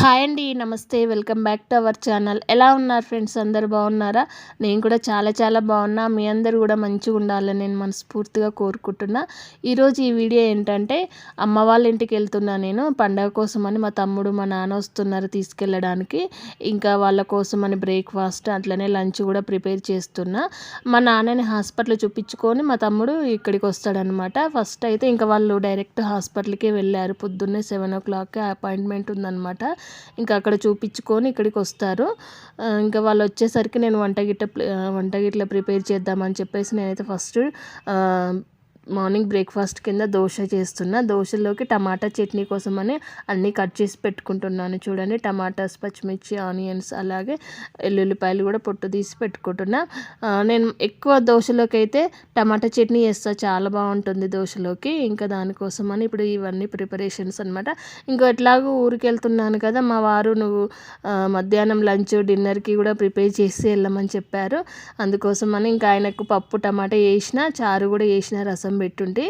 Hi అండి నమస్తే welcome back to our channel. ఎలా ఉన్నారు ఫ్రెండ్స్? అందరు బాగున్నారా? నేను కూడా చాలా చాలా బాగున్నా. మీ అందరు కూడా మంచిగా ఉండాలని నేను మనస్ఫూర్తిగా కోరుకుంటున్నా. ఈరోజు ఈ వీడియో ఏంటంటే అమ్మ వాళ్ళ ఇంటికి వెళ్తున్నా నేను పండగ కోసం అని మా తమ్ముడు మా నాన్న వస్తున్నారు తీసుకెళ్ళడానికి. ఇంకా వాళ్ళ కోసం అని బ్రేక్ఫాస్ట్ అట్లనే లంచ్ కూడా ప్రిపేర్ చేస్తున్నా. మా నాన్నని హాస్పిటల్ చూపించుకొని మా తమ్ముడు ఇక్కడికి వస్తాడనమాట. ఫస్ట్ అయితే ఇంకా వాళ్ళు డైరెక్ట్ హాస్పిటల్కే వెళ్ళారు. పొద్దున్నే సెవెన్ ఓ క్లాక్కి అపాయింట్మెంట్ ఉందన్నమాట ఇంకా అక్కడ చూపించుకొని ఇక్కడికి వస్తారు. ఇంకా వాళ్ళు వచ్చేసరికి నేను వంట గిట్ట వంట గిట్ల ప్రిపేర్ చేద్దామని చెప్పేసి నేనైతే ఫస్ట్ మార్నింగ్ బ్రేక్ఫాస్ట్ కింద దోశ చేస్తున్నా. దోశలోకి టమాటా చట్నీ కోసమని అన్నీ కట్ చేసి పెట్టుకుంటున్నాను. చూడండి టమాటాస్ పచ్చిమిర్చి ఆనియన్స్ అలాగే ఎల్లుల్లిపాయలు కూడా పొట్టు తీసి పెట్టుకుంటున్నా. నేను ఎక్కువ దోశలోకి అయితే టమాటా చట్నీ వేస్తా చాలా బాగుంటుంది దోశలోకి. ఇంకా దానికోసమని ఇప్పుడు ఇవన్నీ ప్రిపరేషన్స్ అనమాట ఇంకా ఎట్లాగో ఊరికి వెళ్తున్నాను కదా మా వారు నువ్వు మధ్యాహ్నం లంచ్ డిన్నర్కి కూడా ప్రిపేర్ చేసి వెళ్ళమని చెప్పారు. అందుకోసమని ఇంకా ఆయనకు పప్పు టమాటా వేసిన చారు కూడా వేసిన రసం పెట్టుంటే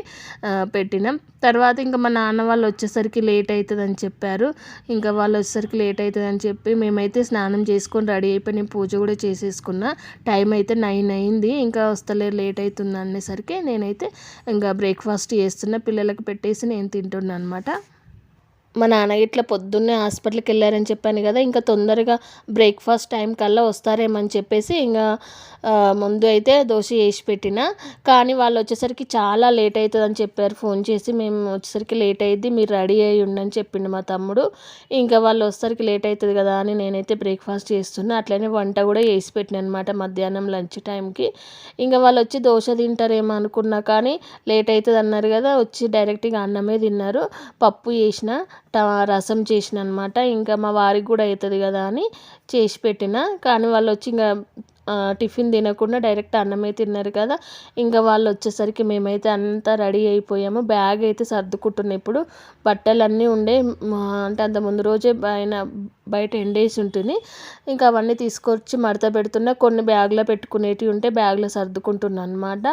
పెట్టినాం. తర్వాత ఇంకా మా నాన్న వాళ్ళు వచ్చేసరికి లేట్ అవుతుందని చెప్పారు. ఇంకా వాళ్ళు వచ్చేసరికి లేట్ అవుతుందని చెప్పి మేమైతే స్నానం చేసుకొని రెడీ అయిపోయి నేను పూజ కూడా చేసేసుకున్నా. టైం అయితే నైన్ అయింది ఇంకా వస్తలేరు లేట్ అవుతుంది అనేసరికి నేనైతే ఇంకా బ్రేక్ఫాస్ట్ చేస్తున్నా. పిల్లలకు పెట్టేసి నేను తింటున్నాను అనమాట మా నాన్న ఇట్లా పొద్దున్నే హాస్పిటల్కి వెళ్ళారని చెప్పాను కదా ఇంకా తొందరగా బ్రేక్ఫాస్ట్ టైం కల్లా వస్తారేమని చెప్పేసి ఇంకా ముందు అయితే దోశ వేసి పెట్టిన. కానీ వాళ్ళు వచ్చేసరికి చాలా లేట్ అవుతుందని చెప్పారు. ఫోన్ చేసి మేము వచ్చేసరికి లేట్ అయ్యింది మీరు రెడీ అయ్యి ఉండని చెప్పిండు మా తమ్ముడు. ఇంకా వాళ్ళు వచ్చేసరికి లేట్ అవుతుంది కదా అని నేనైతే బ్రేక్ఫాస్ట్ చేస్తున్నా. అట్లనే వంట కూడా వేసి పెట్టిన అనమాట మధ్యాహ్నం లంచ్ టైంకి. ఇంకా వాళ్ళు వచ్చి దోశ తింటారేమో అనుకున్నా కానీ లేట్ అవుతుంది అన్నారు కదా వచ్చి డైరెక్ట్గా అన్నమే తిన్నారు. పప్పు చేసిన రసం చేసిన అనమాట ఇంకా మా వారికి కూడా అవుతుంది కదా అని చేసి పెట్టిన. కానీ వాళ్ళు వచ్చి ఇంకా టిఫిన్ తినకుండా డైరెక్ట్ అన్నమే తిన్నారు కదా. ఇంకా వాళ్ళు వచ్చేసరికి మేమైతే అంతా రెడీ అయిపోయాము. బ్యాగ్ అయితే సర్దుకుంటున్నాం ఇప్పుడు. బట్టలన్నీ ఉండే. అంటే అంత ముందు రోజే ఆయన బయట ఎండేసి ఉంటుంది. ఇంకా అవన్నీ తీసుకొచ్చి మడత పెడుతున్నా. కొన్ని బ్యాగ్లో పెట్టుకునేటివి ఉంటే బ్యాగ్లో సర్దుకుంటున్నాను అనమాట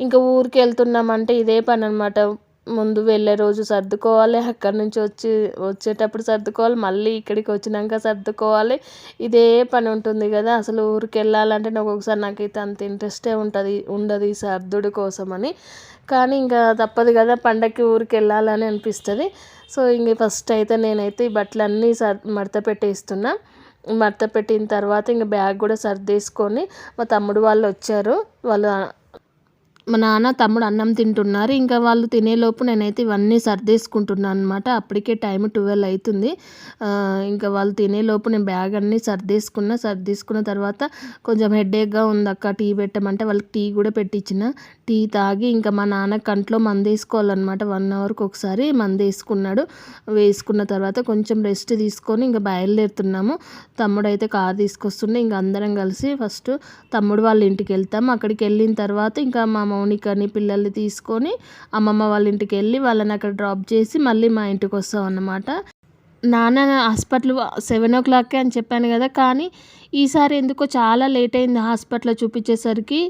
ఇంకా ఊరికి వెళ్తున్నామంటే ఇదే పని అనమాట ముందు వెళ్ళే రోజు సర్దుకోవాలి అక్కడి నుంచి వచ్చి వచ్చేటప్పుడు సర్దుకోవాలి మళ్ళీ ఇక్కడికి వచ్చినాక సర్దుకోవాలి. ఇదే పని ఉంటుంది కదా అసలు ఊరికి వెళ్ళాలంటే నాకు ఒకసారి నాకైతే అంత ఇంట్రెస్టే ఉంటుంది ఉండదు ఈ సర్దుడు కోసమని. కానీ ఇంకా తప్పదు కదా పండగకి ఊరికి వెళ్ళాలని అనిపిస్తుంది. సో ఇంక ఫస్ట్ అయితే నేనైతే ఈ బట్టలన్నీ సర్ మడత పెట్టేస్తున్నా. మడత పెట్టిన తర్వాత ఇంక బ్యాగ్ కూడా సర్దేసుకొని మా తమ్ముడు వాళ్ళు వచ్చారు. వాళ్ళు మా నాన్న తమ్ముడు అన్నం తింటున్నారు. ఇంకా వాళ్ళు తినేలోపు నేనైతే ఇవన్నీ సర్దేసుకుంటున్నాను అనమాట అప్పటికే టైం ట్వెల్వ్ అవుతుంది ఇంకా వాళ్ళు తినేలోపు నేను బ్యాగ్ అన్నీ సర్దేసుకున్న. సర్దేసుకున్న తర్వాత కొంచెం హెడేక్గా ఉంది అక్క టీ పెట్టమంటే వాళ్ళకి టీ కూడా పెట్టించిన టీ తాగి ఇంకా మా నాన్న కంట్లో మందు వేసుకోవాలన్నమాట. వన్ అవర్కి ఒకసారి మందు వేసుకున్నాడు. వేసుకున్న తర్వాత కొంచెం రెస్ట్ తీసుకొని ఇంకా బయలుదేరుతున్నాము. తమ్ముడు అయితే కార్ తీసుకొస్తుండే ఇంకా అందరం కలిసి ఫస్ట్ తమ్ముడు వాళ్ళ ఇంటికి వెళ్తాము అక్కడికి వెళ్ళిన తర్వాత ఇంకా మా మౌనికని పిల్లల్ని తీసుకొని అమ్మమ్మ వాళ్ళ ఇంటికి వెళ్ళి వాళ్ళని అక్కడ డ్రాప్ చేసి మళ్ళీ మా ఇంటికి వస్తాం అన్నమాట నాన్న హాస్పిటల్ సెవెన్ ఓ క్లాక్కే అని చెప్పాను కదా కానీ ఈసారి ఎందుకో చాలా లేట్ అయింది హాస్పిటల్లో చూపించేసరికి.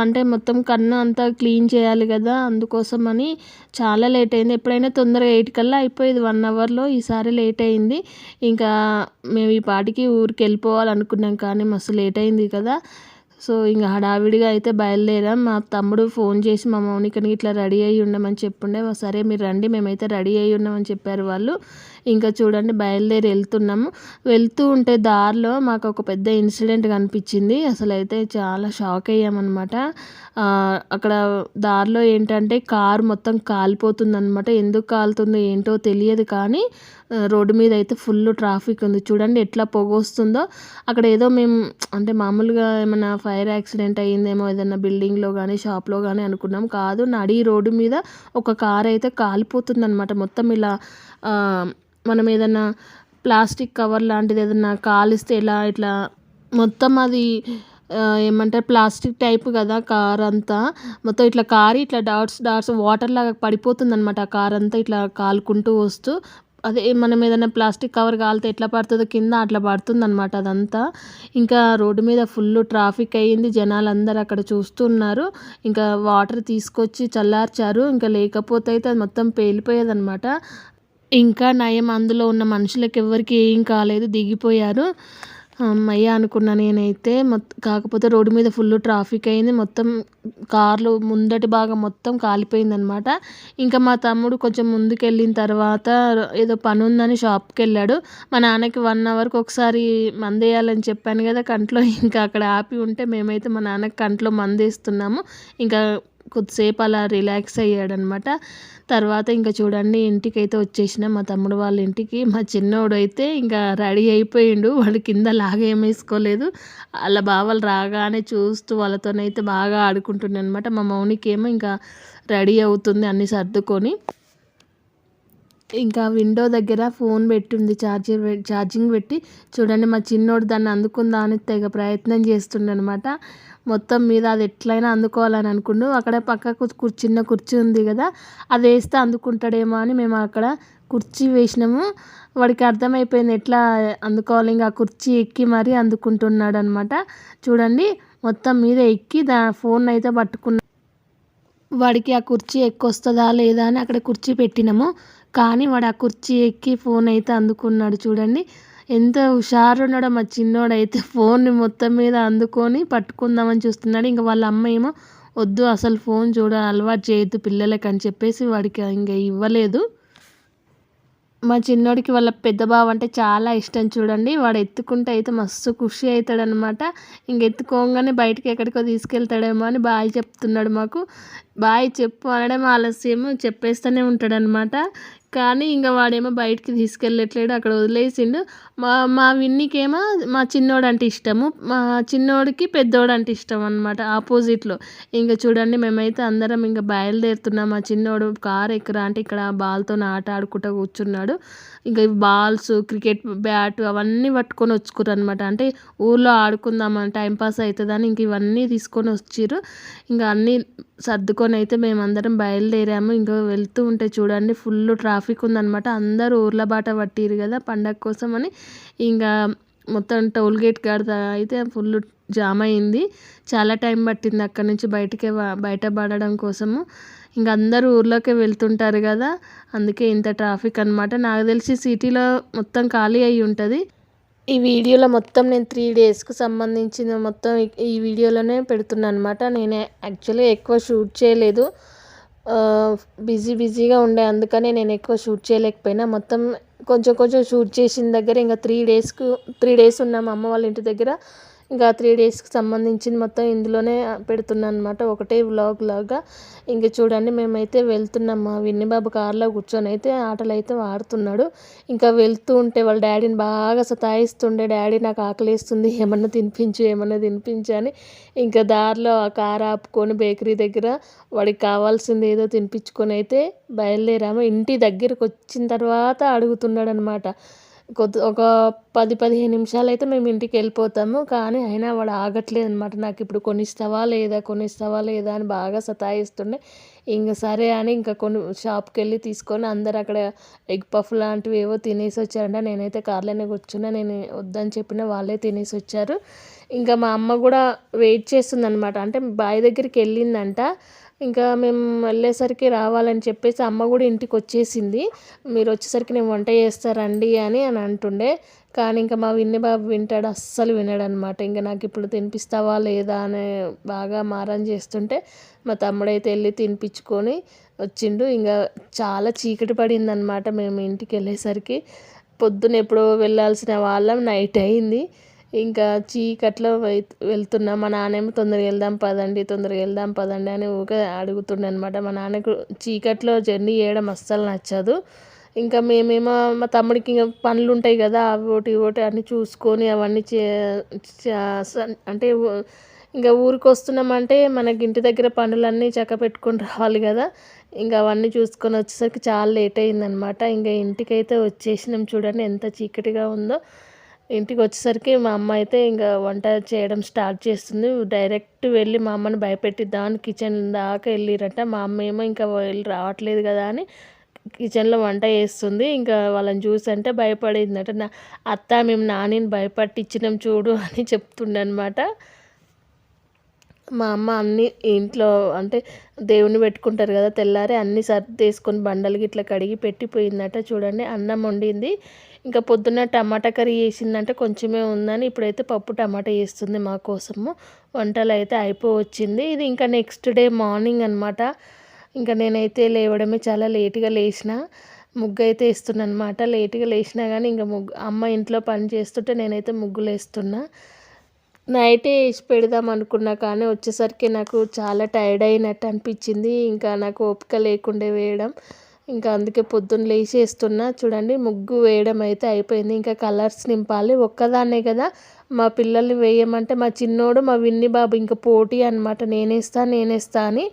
అంటే మొత్తం కన్ను అంతా క్లీన్ చేయాలి కదా అందుకోసం అని చాలా లేట్ అయింది. ఎప్పుడైనా తొందరగా ఎయిట్ కల్లా అయిపోయేది వన్ అవర్లో ఈసారి లేట్ అయింది. ఇంకా మేము ఈ పాటికి ఊరికి వెళ్ళిపోవాలనుకున్నాం కానీ మస్తు లేట్ అయింది కదా. సో ఇంకా హడావిడిగా అయితే బయలుదేరాం. మా తమ్ముడు ఫోన్ చేసి మా మౌనికని ఇట్లా రెడీ అయ్యి ఉండమని చెప్పుండే సరే మీరు రండి మేమైతే రెడీ అయ్యి ఉన్నామని చెప్పారు వాళ్ళు. ఇంకా చూడండి బయలుదేరి వెళ్తున్నాము. వెళ్తూ ఉంటే దారిలో మాకు ఒక పెద్ద ఇన్సిడెంట్ కనిపించింది. అసలు అయితే చాలా షాక్ అయ్యామన్నమాట. అక్కడ దారిలో ఏంటంటే కారు మొత్తం కాలిపోతుంది అనమాట ఎందుకు కాలుతుందో ఏంటో తెలియదు కానీ రోడ్డు మీద అయితే ఫుల్ ట్రాఫిక్ ఉంది. చూడండి ఎట్లా పొగొస్తుందో అక్కడ ఏదో మేము అంటే మామూలుగా ఏమైనా ఫైర్ యాక్సిడెంట్ అయ్యిందేమో ఏదైనా బిల్డింగ్లో కానీ షాప్లో కానీ అనుకున్నాం. కాదు నడి రోడ్డు మీద ఒక కార్ అయితే కాలిపోతుంది అనమాట మొత్తం ఇలా మనం ఏదైనా ప్లాస్టిక్ కవర్ లాంటిది ఏదైనా కాలిస్తే ఇలా ఇట్లా మొత్తం అది ఏమంటారు ప్లాస్టిక్ టైప్ కదా కార్ అంతా. మొత్తం ఇట్లా కారి ఇట్లా డాట్స్ డాట్స్ వాటర్ లాగా పడిపోతుంది అనమాట ఆ కార్ అంతా ఇట్లా కాలుకుంటూ వస్తూ అదే మనం ఏదైనా ప్లాస్టిక్ కవర్ కాలితే ఎట్లా పడుతుందో కింద అట్లా పడుతుంది అనమాట అదంతా. ఇంకా రోడ్డు మీద ఫుల్ ట్రాఫిక్ అయ్యింది. జనాలు అందరు అక్కడ చూస్తున్నారు. ఇంకా వాటర్ తీసుకొచ్చి చల్లార్చారు. ఇంకా లేకపోతే అయితే అది మొత్తం పేలిపోయేది అనమాట ఇంకా నయం అందులో ఉన్న మనుషులకు ఎవరికి ఏం కాలేదు. దిగిపోయారు. అమ్మయ్య అనుకున్నా నేనైతే. మొత్తం కాకపోతే రోడ్డు మీద ఫుల్ ట్రాఫిక్ అయింది. మొత్తం కార్లు ముందటి భాగం మొత్తం కాలిపోయిందనమాట. ఇంకా మా తమ్ముడు కొంచెం ముందుకు వెళ్ళిన తర్వాత ఏదో పని ఉందని షాప్కి వెళ్ళాడు మా నాన్నకి వన్ అవర్కి ఒకసారి మందేయాలని చెప్పాను కదా కంట్లో. ఇంకా అక్కడ ఆపి ఉంటే మేమైతే మా నాన్నకి కంట్లో మందేస్తున్నాము. ఇంకా కొద్దిసేపు అలా రిలాక్స్ అయ్యాడనమాట. తర్వాత ఇంకా చూడండి ఇంటికి అయితే వచ్చేసిన మా తమ్ముడు వాళ్ళ ఇంటికి. మా చిన్నోడు అయితే ఇంకా రెడీ అయిపోయిండు. వాడు కింద లాగా ఏం వేసుకోలేదు. వాళ్ళ బావలు రాగానే చూస్తూ వాళ్ళతోనైతే బాగా ఆడుకుంటుండే అనమాట మా మౌనికి ఏమో ఇంకా రెడీ అవుతుంది అన్నీ సర్దుకొని. ఇంకా విండో దగ్గర ఫోన్ పెట్టింది ఛార్జర్ ఛార్జింగ్ పెట్టి. చూడండి మా చిన్నోడు దాన్ని అందుకుందా అని తెగ ప్రయత్నం చేస్తుండనమాట మొత్తం మీద అది ఎట్లయినా అందుకోవాలని అనుకుండు. అక్కడ పక్కకు చిన్న కుర్చీ ఉంది కదా అది వేస్తే అందుకుంటాడేమో అని మేము అక్కడ కుర్చీ వేసినాము. వాడికి అర్థమైపోయింది ఎట్లా అందుకోవాలి ఇంకా కుర్చీ ఎక్కి మరీ అందుకుంటున్నాడు అనమాట చూడండి మొత్తం మీద ఎక్కి దా ఫోన్ అయితే పట్టుకున్నా వాడికి ఆ కుర్చీ ఎక్కొస్తుందా లేదా అని అక్కడ కుర్చీ పెట్టినాము. కానీ వాడు ఆ కుర్చీ ఎక్కి ఫోన్ అయితే అందుకున్నాడు చూడండి. ఎంత హుషారు ఉన్నాడో మా చిన్నోడైతే ఫోన్ని మొత్తం మీద అందుకొని పట్టుకుందామని చూస్తున్నాడు. ఇంకా వాళ్ళ అమ్మ ఏమో వద్దు అసలు ఫోన్ చూడ అలవాటు చేయొద్దు పిల్లలకి అని చెప్పేసి వాడికి ఇంకా ఇవ్వలేదు. మా చిన్నోడికి వాళ్ళ పెద్ద బావ అంటే చాలా ఇష్టం చూడండి. వాడు ఎత్తుకుంటే అయితే మస్తు ఖుషి అవుతాడనమాట. ఇంక ఎత్తుకోగానే బయటికి ఎక్కడికో తీసుకెళ్తాడేమో అని బాయ్ చెప్తున్నాడు మాకు. బాయ్ చెప్పు అనడం ఆలస్యం చెప్పేస్తూనే ఉంటాడనమాట. కానీ ఇంకా వాడేమో బయటికి తీసుకెళ్ళట్లేడు అక్కడ వదిలేసిండు. మా మా విన్నీకేమో మా చిన్నోడు అంటే ఇష్టము. మా చిన్నోడికి పెద్దోడు అంటే ఇష్టం అనమాట ఆపోజిట్లో. ఇంకా చూడండి మేమైతే అందరం ఇంకా బయలుదేరుతున్నాం. మా చిన్నోడు కార్ ఎక్కరా అంటే ఇక్కడ బాల్తో ఆట ఆడుకుంటూ కూర్చున్నాడు. ఇంకా బాల్స్ క్రికెట్ బ్యాట్ అవన్నీ పట్టుకొని వచ్చుకురు అనమాట అంటే ఊళ్ళో ఆడుకుందామని టైంపాస్ అవుతుందని ఇంక ఇవన్నీ తీసుకొని వచ్చిర్రు. ఇంకా అన్నీ సర్దుకొని అయితే మేమందరం బయలుదేరాము. ఇంకా వెళ్తూ ఉంటే చూడండి ఫుల్ ట్రాఫిక్ ఉందనమాట అందరూ ఊర్ల బాట పట్టిరు కదా పండగ కోసం అని ఇంకా మొత్తం టోల్గేట్ కాడ అయితే ఫుల్ జామ్ అయింది. చాలా టైం పట్టింది అక్కడ నుంచి బయటకే బయట పడడం కోసము. ఇంకా అందరూ ఊర్లోకి వెళ్తుంటారు కదా అందుకే ఇంత ట్రాఫిక్ అనమాట నాకు తెలిసి సిటీలో మొత్తం ఖాళీ అయి ఉంటుంది. ఈ వీడియోలో మొత్తం నేను త్రీ డేస్కి సంబంధించిన మొత్తం ఈ వీడియోలోనే పెడుతున్నాను అనమాట నేను యాక్చువల్గా ఎక్కువ షూట్ చేయలేదు. బిజీ బిజీగా ఉండే అందుకనే నేను ఎక్కువ షూట్ చేయలేకపోయినా. మొత్తం కొంచెం కొంచెం షూట్ చేసిన దగ్గర ఇంకా త్రీ డేస్కు త్రీ డేస్ ఉన్నాము అమ్మ వాళ్ళ ఇంటి దగ్గర. ఇంకా త్రీ డేస్కి సంబంధించింది మొత్తం ఇందులోనే పెడుతున్నాను అనమాట ఒకటే వ్లాగ్ లాగా. ఇంక చూడండి మేమైతే వెళ్తున్నాం మా విన్నిబాబు కారులో కూర్చొని. అయితే ఆటలు అయితే ఆడుతున్నాడు. ఇంకా వెళ్తూ ఉంటే వాళ్ళ డాడీని బాగా సతాయిస్తుండే. డాడీ నాకు ఆకలిస్తుంది. ఏమన్నా తినిపించు ఏమన్నా తినిపించు అని ఇంకా దారిలో ఆ కారు ఆపుకొని బేకరీ దగ్గర వాడికి కావాల్సింది ఏదో తినిపించుకొని అయితే బయలుదేరాము. ఇంటి దగ్గరకు వచ్చిన తర్వాత అడుగుతున్నాడు అనమాట కొద్ది ఒక పది పదిహేను నిమిషాలు అయితే మేము ఇంటికి వెళ్ళిపోతాము. కానీ అయినా వాడు ఆగట్లేదు అనమాట నాకు ఇప్పుడు కొనిస్తావా లేదా కొనిస్తావా లేదా అని బాగా సతాయిస్తుండే. ఇంకా సరే అని ఇంకా కొన్ని షాప్కి వెళ్ళి తీసుకొని అందరు అక్కడ ఎగ్ పఫ్ లాంటివి ఏవో తినేసి వచ్చారంట. నేనైతే కార్లోనే కూర్చున్నా. నేను వద్దని చెప్పిన వాళ్ళే తినేసి వచ్చారు. ఇంకా మా అమ్మ కూడా వెయిట్ చేస్తుందనమాట అంటే బావి దగ్గరికి వెళ్ళిందంట. ఇంకా మేము వెళ్ళేసరికి రావాలని చెప్పేసి అమ్మ కూడా ఇంటికి వచ్చేసింది. మీరు వచ్చేసరికి నేను వంట చేస్తారండి అని అని అంటుండే. కానీ ఇంకా మా విన్ని బాబు వింటాడు అస్సలు వినడు అనమాట ఇంకా నాకు ఇప్పుడు తినిపిస్తావా లేదా అని బాగా మారం చేస్తుంటే మా తమ్ముడైతే వెళ్ళి తినిపించుకొని వచ్చిండు. ఇంకా చాలా చీకటి పడిందనమాట మేము ఇంటికి వెళ్ళేసరికి. పొద్దున ఎప్పుడో వెళ్ళాల్సిన వాళ్ళం నైట్ అయింది. ఇంకా చీకట్లో వెళ్తున్నాం మా నాన్నేమో తొందరగా వెళ్దాం పదండి తొందరగా వెళ్దాం పదండి అని ఊరికే అడుగుతుండే అనమాట మా నాన్నకు చీకట్లో జర్నీ చేయడం అస్సలు నచ్చదు. ఇంకా మేమేమో మా తమ్ముడికి ఇంకా పనులు ఉంటాయి కదా అవి ఒకటి ఒకటి అన్నీ చూసుకొని అవన్నీ చే అంటే ఇంకా ఊరికి వస్తున్నామంటే మనకి ఇంటి దగ్గర పనులన్నీ చక్క పెట్టుకొని రావాలి కదా. ఇంకా అవన్నీ చూసుకొని వచ్చేసరికి చాలా లేట్ అయిందనమాట. ఇంకా ఇంటికైతే వచ్చేసినాం చూడండి ఎంత చీకటిగా ఉందో. ఇంటికి వచ్చేసరికి మా అమ్మ అయితే ఇంకా వంట చేయడం స్టార్ట్ చేస్తుంది. డైరెక్ట్ వెళ్ళి మా అమ్మని భయపెట్టిద్దామని కిచెన్ దాకా వెళ్ళిరట మా అమ్మ ఏమో ఇంకా వెళ్ళి రావట్లేదు కదా అని కిచెన్లో వంట చేస్తుంది. ఇంకా వాళ్ళని చూసి అంటే భయపడిందట. నా అత్త మేము నానిని భయపట్టించినాం చూడు అని చెప్తుండే అనమాట మా అమ్మ అన్ని ఇంట్లో అంటే దేవుని పెట్టుకుంటారు కదా తెల్లారి అన్నీ సర్దేసుకొని బండలు గిట్ల కడిగి పెట్టిపోయిందట చూడండి అన్నం వండింది. ఇంకా పొద్దున్న టమాటా కర్రీ వేసిందంటే కొంచెమే ఉందని ఇప్పుడైతే పప్పు టమాటా వేస్తుంది మా కోసము. వంటలు అయితే అయిపోవచ్చింది. ఇది ఇంకా నెక్స్ట్ డే మార్నింగ్ అనమాట ఇంకా నేనైతే లేవడమే చాలా లేట్గా లేచిన. ముగ్గు అయితే వేస్తున్నా అనమాట లేట్గా లేచినా కానీ ఇంకా ముగ్గు అమ్మ ఇంట్లో పని చేస్తుంటే నేనైతే ముగ్గులు వేస్తున్నా. నైటే వేసి పెడదాం అనుకున్నా కానీ వచ్చేసరికి నాకు చాలా టైర్డ్ అయినట్టు అనిపించింది. ఇంకా నాకు ఓపిక లేకుండా వేయడం. ఇంకా అందుకే పొద్దున్న లేచి వేస్తున్నా. చూడండి ముగ్గు వేయడం అయితే అయిపోయింది. ఇంకా కలర్స్ నింపాలి. ఒక్కదాన్నే కదా. మా పిల్లల్ని వేయమంటే మా చిన్నోడు మా విన్ని బాబు ఇంకా పోటీ అనమాట నేనేస్తా నేనేస్తా అని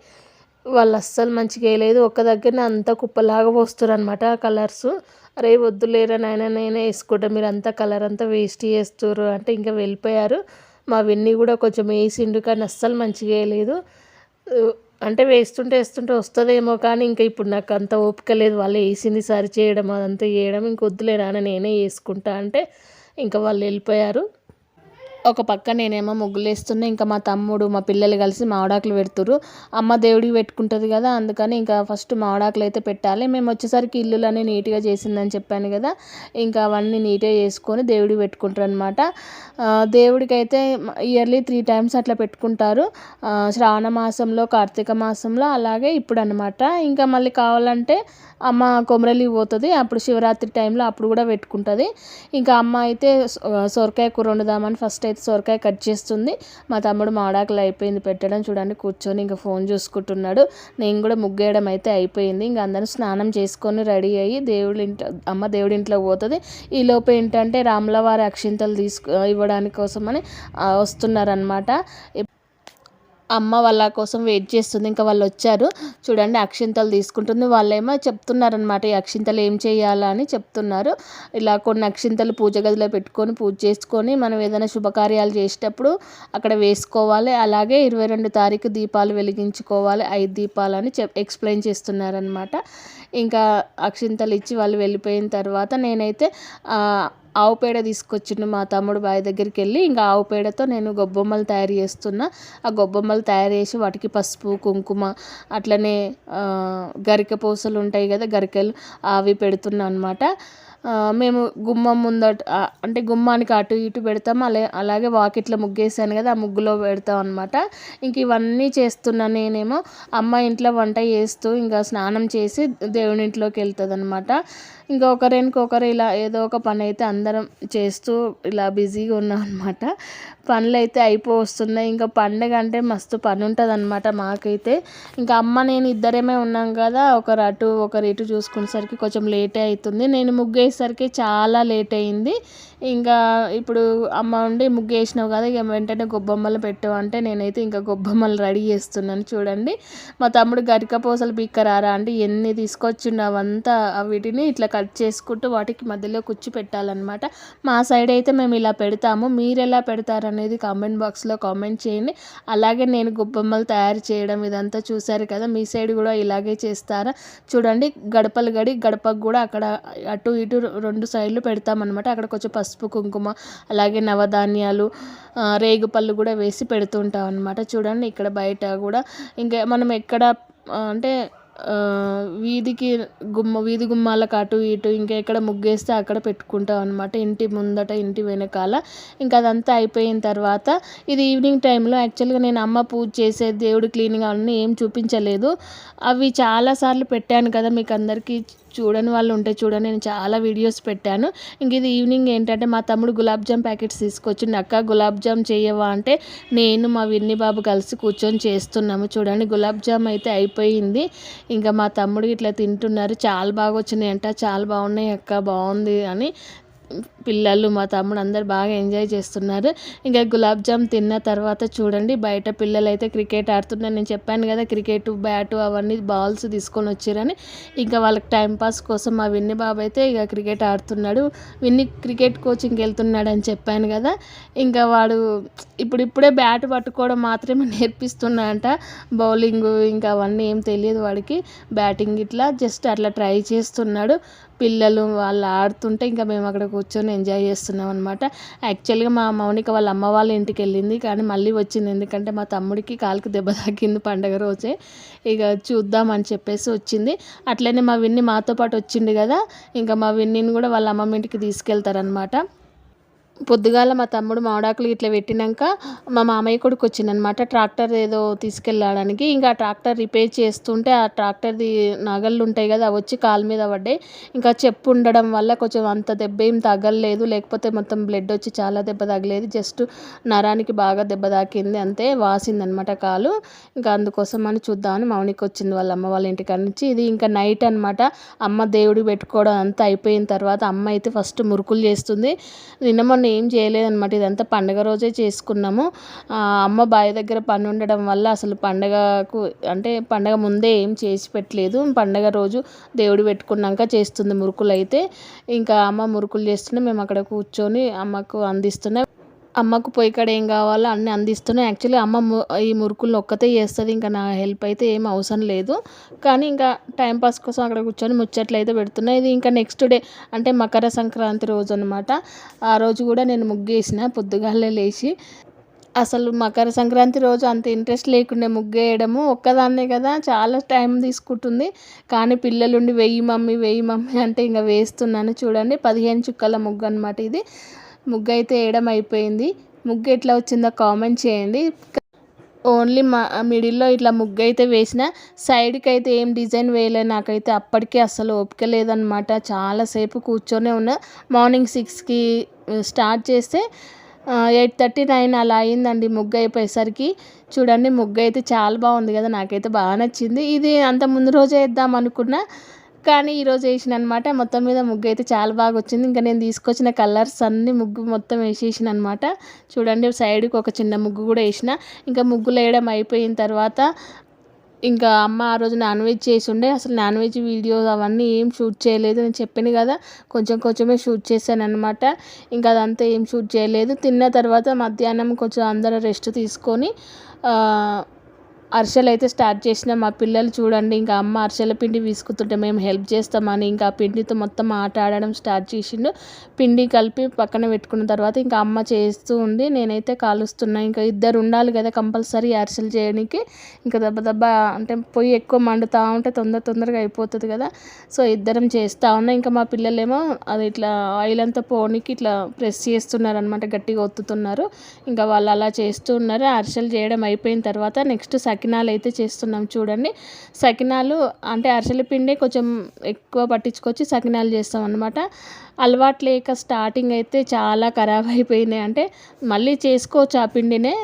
వాళ్ళు అస్సలు మంచిగా వేయలేదు. ఒక్క దగ్గరనే అంతా కుప్పలాగా పోస్తారు అనమాట ఆ కలర్స్. అరే వద్దులేరా నాయన నేనే వేసుకుంటా. మీరు అంతా కలర్ అంతా వేస్ట్ చేస్తారు అంటే ఇంకా వెళ్ళిపోయారు. మా విన్ని కూడా కొంచెం వేసిండు కానీ అస్సలు మంచిగా వేయలేదు. అంటే వేస్తుంటే వేస్తుంటే వస్తుందేమో కానీ ఇంకా ఇప్పుడు నాకు అంత ఓపిక లేదు. వాళ్ళు వేసింది సరి చేయడం అదంతా చేయడం. ఇంక వద్దులే నాన్న నేనే వేసుకుంటా అంటే ఇంకా వాళ్ళు వెళ్ళిపోయారు. ఒక పక్క నేనేమో ముగ్గులేస్తున్నా ఇంకా మా తమ్ముడు మా పిల్లలు కలిసి మావిడాకులు పెడుతురు అమ్మ దేవుడికి పెట్టుకుంటుంది కదా అందుకని ఇంకా ఫస్ట్ మావిడాకులు అయితే పెట్టాలి. మేము వచ్చేసరికి ఇల్లులన్నీ నీట్గా చేసిందని చెప్పాను కదా ఇంకా అవన్నీ నీట్గా చేసుకొని దేవుడికి పెట్టుకుంటారు అనమాట దేవుడికి అయితే ఇయర్లీ త్రీ టైమ్స్ అట్లా పెట్టుకుంటారు. శ్రావణ మాసంలో కార్తీక మాసంలో అలాగే ఇప్పుడు అనమాట ఇంకా మళ్ళీ కావాలంటే అమ్మ కొమరలి పోతుంది. అప్పుడు శివరాత్రి టైంలో అప్పుడు కూడా పెట్టుకుంటుంది. ఇంకా అమ్మ అయితే సొరకాయ కూర వండుదామని ఫస్ట్ అయితే సొరకాయ కట్ చేస్తుంది. మా తమ్ముడు మాడాకులు అయిపోయింది పెట్టడం చూడండి కూర్చొని ఇంకా ఫోన్ చూసుకుంటున్నాడు. నేను కూడా ముగ్గేయడం అయితే అయిపోయింది. ఇంకా అందరూ స్నానం చేసుకొని రెడీ అయ్యి దేవుడి ఇంట్లో అమ్మ దేవుడి ఇంట్లో పోతుంది. ఈ లోపు ఏంటంటే రాములవారి అక్షింతలు తీసుకు ఇవ్వడానికి కోసమని వస్తున్నారనమాట అమ్మ వాళ్ళ కోసం వెయిట్ చేస్తుంది. ఇంకా వాళ్ళు వచ్చారు. చూడండి అక్షింతలు తీసుకుంటుంది. వాళ్ళేమో చెప్తున్నారనమాట ఈ అక్షింతలు ఏం చేయాలా అని చెప్తున్నారు. ఇలా కొన్ని అక్షింతలు పూజ గదిలో పెట్టుకొని పూజ చేసుకొని మనం ఏదైనా శుభకార్యాలు చేసేటప్పుడు అక్కడ వేసుకోవాలి. అలాగే ఇరవై రెండు తారీఖు దీపాలు వెలిగించుకోవాలి. ఐదు దీపాలు అని చెప్ ఎక్స్ప్లెయిన్ చేస్తున్నారనమాట ఇంకా అక్షింతలు ఇచ్చి వాళ్ళు వెళ్ళిపోయిన తర్వాత నేనైతే ఆవు పేడ తీసుకొచ్చిండు మా తమ్ముడు బావి దగ్గరికి వెళ్ళి. ఇంకా ఆవు పేడతో నేను గొబ్బొమ్మలు తయారు చేస్తున్నా. ఆ గొబ్బొమ్మలు తయారు చేసి వాటికి పసుపు కుంకుమ అట్లనే గరిక పూసలు ఉంటాయి కదా గరికలు అవి పెడుతున్నా అనమాట మేము గుమ్మం ముందట అంటే గుమ్మానికి అటు ఇటు పెడతాం అలా అలాగే వాకిట్లో ముగ్గేసాను కదా ఆ ముగ్గులో పెడతాం అనమాట ఇంక ఇవన్నీ చేస్తున్నా నేనేమో అమ్మ ఇంట్లో వంట చేస్తూ ఇంకా స్నానం చేసి దేవుని ఇంట్లోకి వెళ్తుంది అనమాట ఇంకా ఒకరికొకరు ఇలా ఏదో ఒక పని అయితే అందరం చేస్తూ ఇలా బిజీగా ఉన్నాం అనమాట పనులు అయితే అయిపో వస్తున్నాయి ఇంకా పండగ అంటే మస్తు పని ఉంటుంది అనమాట మాకైతే. ఇంకా అమ్మ నేను ఇద్దరేమే ఉన్నాం కదా. ఒకరు అటు ఒకరు ఇటు చూసుకునేసరికి కొంచెం లేటే అవుతుంది నేను ముగ్గేసరికి చాలా లేట్ అయింది. ఇంకా ఇప్పుడు అమ్మ ఉండి ముగ్గు వేసినావు కదా ఇక వెంటనే గొబ్బమ్మలు పెట్టు అంటే నేనైతే ఇంకా గొబ్బమ్మలు రెడీ చేస్తున్నాను చూడండి. మా తమ్ముడు గరిక పూసలు పీక్కరారా అంటే ఎన్ని తీసుకొచ్చున్నావంతా వీటిని ఇట్లా కట్ చేసుకుంటూ వాటికి మధ్యలో కుచ్చి పెట్టాలన్నమాట. మా సైడ్ అయితే మేము ఇలా పెడతాము. మీరు ఎలా పెడతారనేది కామెంట్ బాక్స్లో కామెంట్ చేయండి. అలాగే నేను గుబ్బమ్మలు తయారు చేయడం ఇదంతా చూశారు కదా మీ సైడ్ కూడా ఇలాగే చేస్తారా? చూడండి గడపలు గడి గడపకు కూడా అక్కడ అటు ఇటు రెండు సైడ్లు పెడతామన్నమాట. అక్కడ కొంచెం పసుపు కుంకుమ అలాగే నవధాన్యాలు రేగుపళ్ళు కూడా వేసి పెడుతుంటాం అనమాట చూడండి ఇక్కడ బయట కూడా ఇంకా మనం ఎక్కడ అంటే వీధికి గుమ్మ వీధి గుమ్మాలకు అటు ఇటు ఇంకా ఎక్కడ ముగ్గేస్తే అక్కడ పెట్టుకుంటాం అనమాట ఇంటి ముందట ఇంటి వెనకాల. ఇంకా అదంతా అయిపోయిన తర్వాత ఇది ఈవినింగ్ టైంలో యాక్చువల్గా నేను అమ్మ పూజ చేసే దేవుడు క్లీనింగ్ అవన్నీ ఏం చూపించలేదు. అవి చాలాసార్లు పెట్టాను కదా మీకు అందరికీ చూడని వాళ్ళు ఉంటే చూడండి నేను చాలా వీడియోస్ పెట్టాను. ఇంక ఇది ఈవినింగ్ ఏంటంటే మా తమ్ముడు గులాబ్ జామ్ ప్యాకెట్స్ తీసుకొచ్చిండు. అక్క గులాబ్ జామ్ చేయవా? అంటే నేను మా విన్ని బాబు కలిసి కూర్చొని చేస్తున్నాము. చూడండి గులాబ్ జామ్ అయితే అయిపోయింది. ఇంకా మా తమ్ముడు ఇట్లా తింటున్నారు. చాలా బాగా వచ్చినాయి అంట చాలా బాగున్నాయి అక్క బాగుంది అని పిల్లలు మా తమ్ముడు అందరు బాగా ఎంజాయ్ చేస్తున్నారు. ఇంకా గులాబ్ జామ్ తిన్న తర్వాత చూడండి బయట పిల్లలు అయితే క్రికెట్ ఆడుతున్నారు. నేను చెప్పాను కదా క్రికెట్ బ్యాటు అవన్నీ బాల్స్ తీసుకొని వచ్చారని. ఇంకా వాళ్ళకి టైంపాస్ కోసం మా విన్ని బాబు అయితే ఇక క్రికెట్ ఆడుతున్నాడు. విన్ని క్రికెట్ కోచింగ్కి వెళ్తున్నాడు అని చెప్పాను కదా. ఇంకా వాడు ఇప్పుడు ఇప్పుడే బ్యాట్ పట్టుకోవడం మాత్రమే నేర్పిస్తున్నా అంట. బౌలింగ్ ఇంకా అవన్నీ ఏం తెలియదు వాడికి. బ్యాటింగ్ ఇట్లా జస్ట్ అట్లా ట్రై చేస్తున్నాడు. పిల్లలు వాళ్ళు ఆడుతుంటే ఇంకా మేము అక్కడ కూర్చొని ఎంజాయ్ చేస్తున్నాం అనమాట యాక్చువల్గా మా మౌనిక వాళ్ళ అమ్మ వాళ్ళ ఇంటికి వెళ్ళింది కానీ మళ్ళీ వచ్చింది. ఎందుకంటే మా తమ్ముడికి కాలుకి దెబ్బ తాకింది పండగ రోజే. ఇక చూద్దాం అని చెప్పేసి వచ్చింది. అట్లనే మా విన్ని మాతో పాటు వచ్చింది కదా ఇంకా మా విన్నిని కూడా వాళ్ళ అమ్మమ్మ ఇంటికి తీసుకెళ్తారనమాట పొద్దుగాల మా తమ్ముడు మామిడాకులు ఇట్లా పెట్టినాక మా మామయ్య కొడుకు వచ్చిందనమాట ట్రాక్టర్ ఏదో తీసుకెళ్ళడానికి. ఇంకా ట్రాక్టర్ రిపేర్ చేస్తుంటే ఆ ట్రాక్టర్ది నగళ్ళు ఉంటాయి కదా అవి వచ్చి కాలు మీద పడ్డాయి. ఇంకా చెప్పు ఉండడం వల్ల కొంచెం అంత దెబ్బ ఏం తగలలేదు. లేకపోతే మొత్తం బ్లడ్ వచ్చి చాలా దెబ్బ తగలేదు. జస్ట్ నరానికి బాగా దెబ్బ తాకింది అంతే వాసిందనమాట కాలు. ఇంకా అందుకోసం అని చూద్దామని మౌనికి వచ్చింది వాళ్ళ అమ్మ వాళ్ళ ఇంటికాడ నుంచి ఇది ఇంకా నైట్ అనమాట అమ్మ దేవుడు పెట్టుకోవడం అంతా అయిపోయిన తర్వాత అమ్మ అయితే ఫస్ట్ మురుకులు చేస్తుంది. నిన్న మొన్న ఏం చేయలేదన్నమాట. ఇదంతా పండగ రోజే చేసుకున్నాము. అమ్మ బావి దగ్గర పని ఉండడం వల్ల అసలు పండగకు అంటే పండగ ముందే ఏం చేసి పెట్టలేదు. పండగ రోజు దేవుడు పెట్టుకున్నాక చేస్తుంది మురుకులు అయితే ఇంకా అమ్మ మురుకులు చేస్తుంటే మేము అక్కడ కూర్చొని అమ్మకు అందిస్తున్నాం అమ్మకు పొయ్యి కాడ ఏం కావాలో అన్నీ అందిస్తున్నాయి యాక్చువల్లీ అమ్మ ఈ మురుకులను ఒక్కతే చేస్తుంది. ఇంకా నా హెల్ప్ అయితే ఏం అవసరం లేదు. కానీ ఇంకా టైంపాస్ కోసం అక్కడ కూర్చొని ముచ్చట్లు అయితే పెడుతున్నాయి ఇది ఇంకా నెక్స్ట్ డే అంటే మకర సంక్రాంతి రోజు అనమాట ఆ రోజు కూడా నేను ముగ్గేసిన పొద్దుగాలే లేచి. అసలు మకర సంక్రాంతి రోజు అంత ఇంట్రెస్ట్ లేకుండే ముగ్గేయడము ఒక్కదాన్నే కదా. చాలా టైం తీసుకుంటుంది. కానీ పిల్లలుండి వెయ్యి మమ్మీ వెయ్యి మమ్మీ అంటే ఇంకా వేస్తున్నాను. చూడండి పదిహేను చుక్కల ముగ్గు అనమాట ఇది. ముగ్గు అయితే వేయడం అయిపోయింది. ముగ్గు ఎట్లా వచ్చిందో కామెంట్ చేయండి. ఓన్లీ మా మిడిల్లో ఇట్లా ముగ్గు అయితే వేసిన సైడ్కి అయితే ఏం డిజైన్ వేయలేదు నాకైతే అప్పటికే అసలు ఓపిక లేదనమాట చాలాసేపు కూర్చొనే ఉన్నా. మార్నింగ్ సిక్స్కి స్టార్ట్ చేస్తే ఎయిట్ థర్టీ నైన్ అలా అయిందండి ముగ్గు అయిపోయేసరికి. చూడండి ముగ్గు అయితే చాలా బాగుంది కదా. నాకైతే బాగా నచ్చింది. ఇది అంత ముందు రోజే వేద్దాం అనుకున్నా. కానీ ఈరోజు వేసిన అనమాట మొత్తం మీద ముగ్గు అయితే చాలా బాగా వచ్చింది. ఇంకా నేను తీసుకొచ్చిన కలర్స్ అన్నీ ముగ్గు మొత్తం వేసేసిన అనమాట చూడండి సైడ్కి ఒక చిన్న ముగ్గు కూడా వేసిన. ఇంకా ముగ్గులు వేయడం అయిపోయిన తర్వాత ఇంకా అమ్మ ఆ రోజు నాన్ వెజ్ చేసి ఉండే అసలు నాన్ వెజ్ వీడియోస్ అవన్నీ ఏం షూట్ చేయలేదు. నేను చెప్పాను కదా కొంచెం కొంచెమే షూట్ చేశాను అనమాట ఇంకా అదంతా ఏం షూట్ చేయలేదు. తిన్న తర్వాత మధ్యాహ్నం కొంచెం అందరూ రెస్ట్ తీసుకొని అరిసెలు అయితే స్టార్ట్ చేసిన మా పిల్లలు చూడండి ఇంకా అమ్మ అరిసెల పిండి వీసుకుతుంటే మేము హెల్ప్ చేస్తామని ఇంకా ఆ పిండితో మొత్తం ఆట ఆడడం స్టార్ట్ చేసిండు. పిండి కలిపి పక్కన పెట్టుకున్న తర్వాత ఇంకా అమ్మ చేస్తూ ఉంది. నేనైతే కాలుస్తున్నా. ఇంకా ఇద్దరు ఉండాలి కదా కంపల్సరీ అరిసెలు చేయడానికి. ఇంకా దెబ్బ దెబ్బ అంటే పొయ్యి ఎక్కువ మండుతూ ఉంటే తొందర తొందరగా అయిపోతుంది కదా. సో ఇద్దరం చేస్తూ ఉన్నా. ఇంకా మా పిల్లలేమో అది ఇట్లా ఆయిల్ అంతా పోనీకి ఇట్లా ప్రెస్ చేస్తున్నారు అనమాట గట్టిగా ఒత్తుతున్నారు. ఇంకా వాళ్ళు అలా చేస్తూ ఉన్నారు. అరిసెలు చేయడం అయిపోయిన తర్వాత నెక్స్ట్ సకినాలు అయితే చేస్తున్నాం చూడండి. సకినాలు అంటే అరిసెల పిండి కొంచెం ఎక్కువ పట్టించుకొచ్చి సకినాలు చేస్తాం అనమాట అలవాటు లేక స్టార్టింగ్ అయితే చాలా ఖరాబ్ అయిపోయినాయి. అంటే మళ్ళీ చేసుకోవచ్చు ఆ పిండినే.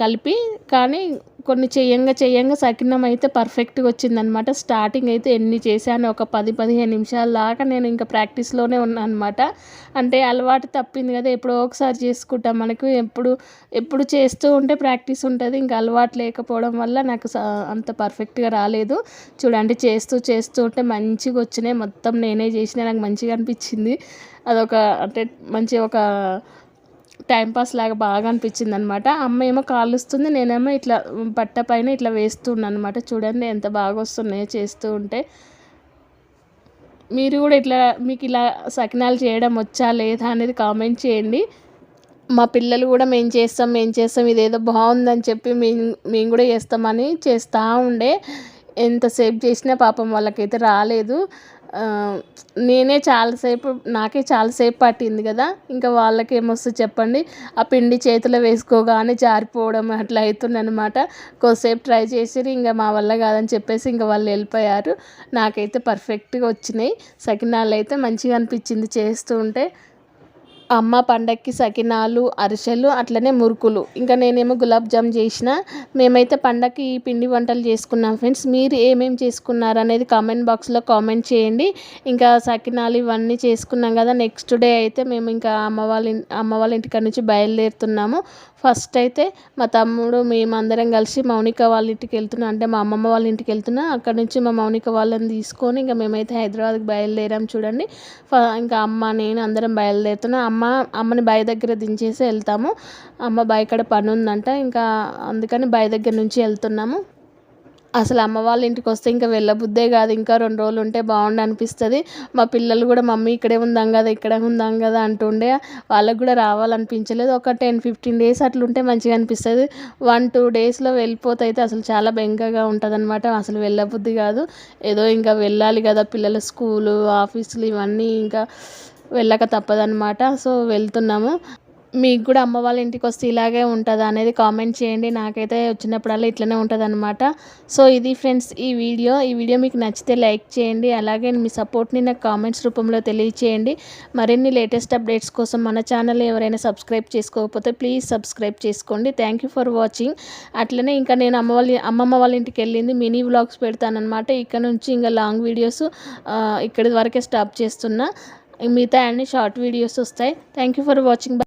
కలిపి కానీ కొన్ని చెయ్యంగా చెయ్యంగా సకినం అయితే పర్ఫెక్ట్గా వచ్చిందనమాట. స్టార్టింగ్ అయితే ఎన్ని చేశాను ఒక పది పదిహేను నిమిషాల దాకా నేను ఇంకా ప్రాక్టీస్లోనే ఉన్నాను అనమాట అంటే అలవాటు తప్పింది కదా ఎప్పుడో ఒకసారి చేసుకుంటాం. మనకు ఎప్పుడు ఎప్పుడు చేస్తూ ఉంటే ప్రాక్టీస్ ఉంటుంది. ఇంకా అలవాటు లేకపోవడం వల్ల నాకు అంత పర్ఫెక్ట్గా రాలేదు. చూడండి చేస్తూ చేస్తూ ఉంటే మంచిగా వచ్చినాయి. మొత్తం నేనే చేసిన నాకు మంచిగా అనిపించింది. అదొక అంటే మంచి ఒక టైంపాస్ లాగా బాగా అనిపించింది అనమాట అమ్మ ఏమో కాలుస్తుంది నేనేమో ఇట్లా పట్ట పైన ఇట్లా వేస్తున్నాను అనమాట చూడండి ఎంత బాగా వస్తున్నాయో చేస్తూ ఉంటే. మీరు కూడా ఇట్లా మీకు ఇలా సకినాలు చేయడం వచ్చా లేదా అనేది కామెంట్ చేయండి. మా పిల్లలు కూడా మేము చేస్తాం మేము చేస్తాం ఇదేదో బాగుందని చెప్పి మేము మేము కూడా చేస్తామని చేస్తూ ఉండే. ఎంతసేపు చేసినా పాపం వాళ్ళకైతే రాలేదు. నేనే చాలాసేపు నాకే చాలాసేపు పట్టింది కదా. ఇంకా వాళ్ళకి ఏమొస్తుంది చెప్పండి. ఆ పిండి చేతిలో వేసుకోగానే జారిపోవడం అట్లా అవుతుందనమాట కొద్దిసేపు ట్రై చేసి ఇంకా మా వల్ల కాదని చెప్పేసి ఇంకా వాళ్ళు వెళ్ళిపోయారు. నాకైతే పర్ఫెక్ట్గా వచ్చినాయి. సకినాలు అయితే మంచిగా అనిపించింది చేస్తూ ఉంటే. అమ్మ పండక్కి సకినాలు అరిసెలు అట్లనే మురుకులు. ఇంకా నేనేమో గులాబ్ జామ్ చేసిన మేమైతే పండక్కి ఈ పిండి వంటలు చేసుకున్నాం ఫ్రెండ్స్. మీరు ఏమేమి చేసుకున్నారు అనేది కామెంట్ బాక్స్లో కామెంట్ చేయండి. ఇంకా సకినాలు ఇవన్నీ చేసుకున్నాం కదా నెక్స్ట్ డే అయితే మేము ఇంకా అమ్మ వాళ్ళ అమ్మ వాళ్ళ ఇంటికాడ నుంచి బయలుదేరుతున్నాము. ఫస్ట్ అయితే మా తమ్ముడు మేమందరం కలిసి మౌనిక వాళ్ళ ఇంటికి వెళ్తున్నాం అంటే మా అమ్మమ్మ వాళ్ళ ఇంటికి వెళ్తున్నా. అక్కడ నుంచి మా మౌనిక వాళ్ళని తీసుకొని ఇంకా మేమైతే హైదరాబాద్కి బయలుదేరాం చూడండి. ఇంకా అమ్మ నేను అందరం బయలుదేరుతున్నా. అమ్మ అమ్మని బావి దగ్గర దించేసి వెళ్తాము. అమ్మ బావి కాడ పని ఉందంట ఇంకా అందుకని బావి దగ్గర నుంచి వెళ్తున్నాము. అసలు అమ్మ వాళ్ళ ఇంటికి వస్తే ఇంకా వెళ్ళబుద్దే కాదు. ఇంకా రెండు రోజులు ఉంటే బాగుండు అనిపిస్తుంది. మా పిల్లలు కూడా మమ్మీ ఇక్కడే ఉందాం కదా ఇక్కడే ఉందాం కదా అంటుండే. వాళ్ళకు కూడా రావాలనిపించలేదు. ఒక టెన్ ఫిఫ్టీన్ డేస్ అట్లా ఉంటే మంచిగా అనిపిస్తుంది. వన్ టూ డేస్లో వెళ్ళిపోతే అయితే అసలు చాలా బెంగగా ఉంటుంది అనమాట అసలు వెళ్ళబుద్ధి కాదు. ఏదో ఇంకా వెళ్ళాలి కదా పిల్లల స్కూలు ఆఫీసులు ఇవన్నీ ఇంకా వెళ్ళక తప్పదనమాట సో వెళ్తున్నాము. మీకు కూడా అమ్మ వాళ్ళ ఇంటికి వస్తే ఇలాగే ఉంటుందా అనేది కామెంట్ చేయండి. నాకైతే వచ్చినప్పుడల్లా ఇట్లనే ఉంటుంది అనమాట సో ఇది ఫ్రెండ్స్ ఈ వీడియో. ఈ వీడియో మీకు నచ్చితే లైక్ చేయండి. అలాగే మీ సపోర్ట్ని నాకు కామెంట్స్ రూపంలో తెలియచేయండి. మరిన్ని లేటెస్ట్ అప్డేట్స్ కోసం మన ఛానల్ ఎవరైనా సబ్స్క్రైబ్ చేసుకోకపోతే ప్లీజ్ సబ్స్క్రైబ్ చేసుకోండి. Thank you for watching. అట్లనే ఇంకా నేను అమ్మ వాళ్ళ అమ్మమ్మ వాళ్ళ ఇంటికి వెళ్ళింది. మినీ వ్లాగ్స్ పెడతానమాట ఇక్కడ నుంచి ఇంకా లాంగ్ వీడియోస్ ఇక్కడి వరకే స్టాప్ చేస్తున్నా. మిగతా అన్ని షార్ట్ వీడియోస్ వస్తాయి. Thank you for watching.